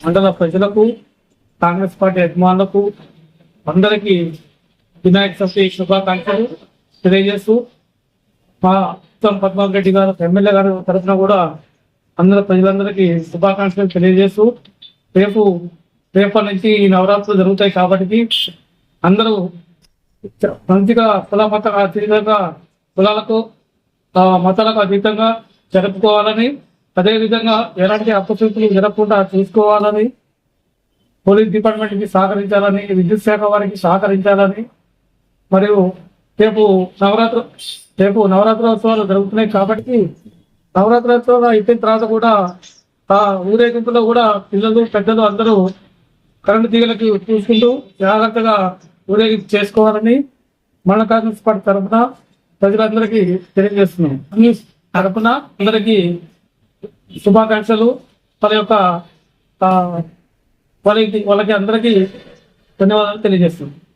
మండల ప్రజలకు కాంగ్రెస్ పార్టీ అభిమానులకు అందరికీ వినాయక చవితి శుభాకాంక్షలు తెలియజేస్తూ మా ఉత్తమ్ పద్మారెడ్డి గారు ఎమ్మెల్యే గారు తరఫున కూడా అందరి ప్రజలందరికీ శుభాకాంక్షలు తెలియజేస్తూ రేపు రేపటి నుంచి ఈ నవరాత్రులు జరుగుతాయి కాబట్టి అందరూ మంచిగా కుల మత అతీతంగా కులాలకు ఆ, మతాలకు అతీతంగా జరుపుకోవాలని అదేవిధంగా ఎలాంటి అపశృతులు జరగకుండా చూసుకోవాలని పోలీస్ డిపార్ట్మెంట్కి సహకరించాలని విద్యుత్ శాఖ వారికి సహకరించాలని మరియు రేపు నవరాత్రి రేపు నవరాత్రోత్సవాలు జరుగుతున్నాయి కాబట్టి నవరాత్రోత్సవాలు అయిపోయిన తర్వాత కూడా ఆ ఊరేగింపులో కూడా పిల్లలు పెద్దలు అందరూ కరెంటు తీగలకి చూసుకుంటూ జాగ్రత్తగా ఊరేగింపు చేసుకోవాలని మన కాంగ్రెస్ పార్టీ తరఫున ప్రజలందరికీ తెలియజేస్తున్నాం. తరఫున అందరికీ శుభాకాంక్షలు. వాళ్ళ యొక్క ఆ, వాళ్ళకి వాళ్ళకి అందరికీ ధన్యవాదాలు తెలియజేస్తున్నాను.